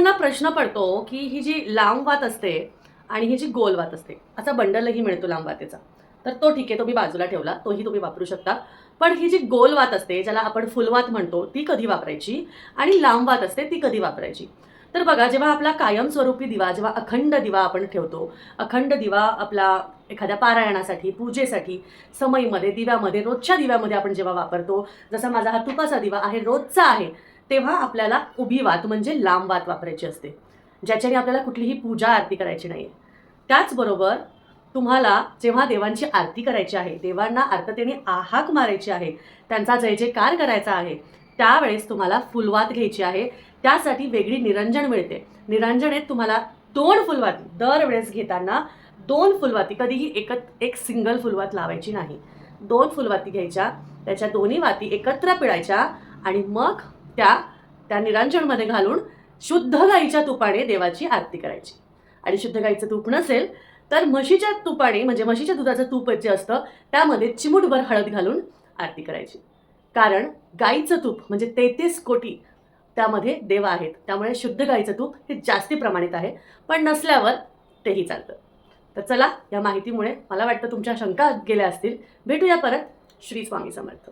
अनेकांना प्रश्न पडतो की ही जी लांब वात असते आणि ही जी गोल वात असते असा बंडलही मिळतो लांब वातेचा. तर तो ठीक आहे तुम्ही बाजूला ठेवला तोही तुम्ही वापरू शकता. पण ही जी गोल वात असते ज्याला आपण फुलवात म्हणतो ती कधी वापरायची? आणि लांब वात असते ती कधी वापरायची? तर बघा जेव्हा आपला कायमस्वरूपी दिवा जेव्हा अखंड दिवा आपण ठेवतो अखंड दिवा आपला एखाद्या पारायणासाठी पूजेसाठी समईमध्ये दिव्यामध्ये रोजच्या दिव्यामध्ये आपण जेव्हा वापरतो जसा माझा हा तुपाचा दिवा आहे रोजचा आहे तेव्हा आपल्याला उभी वात म्हणजे लांब वात वापरायची असते ज्याच्याने आपल्याला कुठलीही पूजा आरती करायची नाही त्याचबरोबर तुम्हाला जेव्हा देवांची आरती करायची आहे देवांना आर्ततेने आहाक मारायची आहे त्यांचा जय जयकार करायचा आहे त्यावेळेस तुम्हाला फुलवात घ्यायची आहे त्यासाठी वेगळी निरंजन मिळते. निरंजनेत तुम्हाला दोन फुलवाती दरवेळेस घेताना दोन फुलवाती कधीही एकत एक सिंगल फुलवात लावायची नाही. दोन फुलवाती घ्यायच्या त्याच्या दोन्ही वाती एकत्र पिळायच्या आणि मग त्या त्या निरांजणमध्ये घालून शुद्ध गाईच्या तुपाने देवाची आरती करायची. आणि शुद्ध गाईचं तूप नसेल तर म्हशीच्या तुपाने म्हणजे म्हशीच्या दुधाचं तूप जे असतं त्यामध्ये चिमूटभर हळद घालून आरती करायची. कारण गाईचं तूप म्हणजे तेहतीस कोटी त्यामध्ये देव आहेत. त्यामुळे शुद्ध गाईचं तूप हे जास्ती प्रमाणित आहे. पण नसल्यावर तेही चालतं. तर चला या माहितीमुळे मला वाटतं तुमच्या शंका गेल्या असतील. भेटूया परत. श्री स्वामी समर्थ.